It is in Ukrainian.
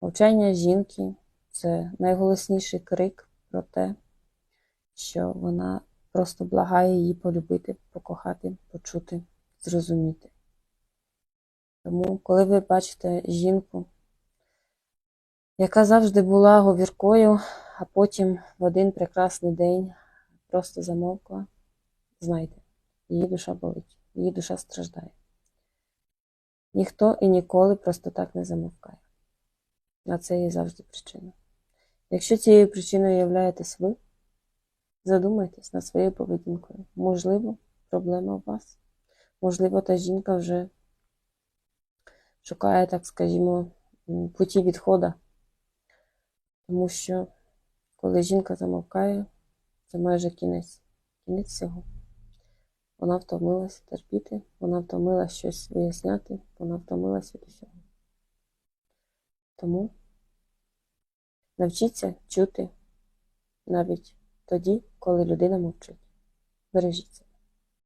Мовчання жінки це найголосніший крик про те, що вона просто благає її полюбити, покохати, почути, зрозуміти. Тому, коли ви бачите жінку, яка завжди була говіркою, а потім в один прекрасний день просто замовкла, знайте, її душа болить, її душа страждає. Ніхто і ніколи просто так не замовкає. А це є завжди причина. Якщо цією причиною являєтесь ви, задумайтесь над своєю поведінкою. Можливо, проблема у вас. Можливо, та жінка вже шукає, так скажімо, путі відходу. Тому що коли жінка замовкає, це майже кінець. Кінець всього. Вона втомилася терпіти, вона втомилася щось виясняти, вона втомилася від усього. Тому навчіться чути навіть тоді, коли людина мовчить. Бережіться.